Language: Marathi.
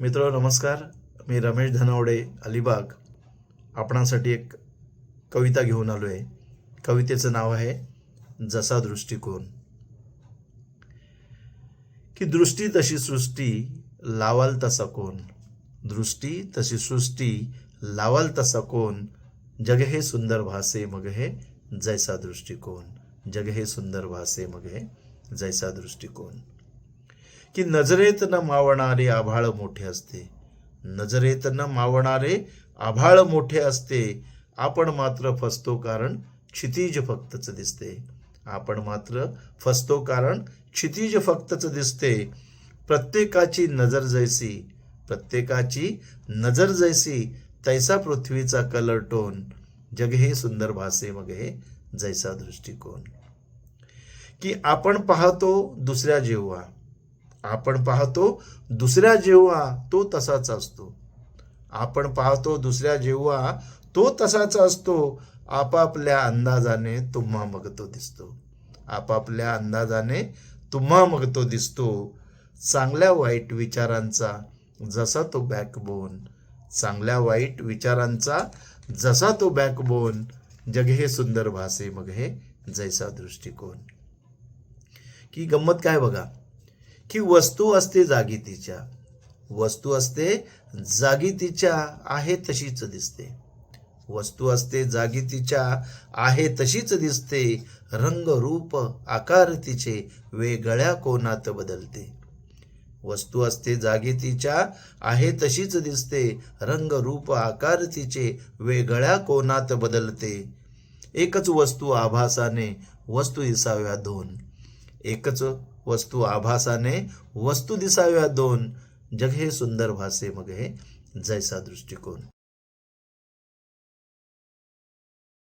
मित्र नमस्कार. मी रमेश धनावडे अलिबाग. आपणासाठी एक कविता घेऊन आलो आहे कवितेचं नाव आहे जसा दृष्टिकोन. की दृष्टी तशी सृष्टी लावाल तसा कोण? दृष्टी तशी सृष्टी लावाल तसा कोण? जग हे सुंदर भासे मग हे जैसा दृष्टिकोन. जग हे सुंदर भासे मग हे जैसा दृष्टिकोन. की नजरेत न मावणारे आभाळ मोठे असते. नजरेत न मावणारे आभाळ मोठे असते. आपण मात्र फसतो कारण क्षितिज फक्तच दिसते. आपण मात्र फसतो कारण क्षितिज फक्तच दिसते. प्रत्येकाची नजर जैसी प्रत्येकाची नजर जैसी तैसा पृथ्वीचा कलर टोन. जग हे सुंदर भासे मग हे जैसा दृष्टिकोन. की आपण पाहतो दुसऱ्या जेव्हा आपण पाहतो दुसऱ्या जेव्हा तो तसाच असतो. आपण पाहतो दुसऱ्या जेव्हा तो तसाच असतो आपापल्या अंदाजाने तुम्हा मग तो दिसतो. आपापल्या अंदाजाने तुम्हा मग तो दिसतो. चांगल्या वाईट विचारांचा जसा तो बॅकबोन चांगल्या वाईट विचारांचा जसा तो बॅकबोन जग हे सुंदर भासे मग हे जैसा दृष्टिकोन. की गंमत काय बघा? की वस्तू असते जागी तिच्या. वस्तू असते जागी तिच्या आहे तशीच दिसते. वस्तू असते जागी तिच्या आहे तशीच दिसते. रंग रूप आकार तिचे वेगळ्या कोणात बदलते. वस्तू असते जागी तिच्या आहे तशीच दिसते. रंग रूप आकार तिचे वेगळ्या कोणात बदलते. एकच वस्तू आभासाने वस्तू इसाव्या दोन. एकच वस्तू आभासाने वस्तू दिसाव्या दोन जग हे सुंदर भासे मग हे जैसा दृष्टिकोन.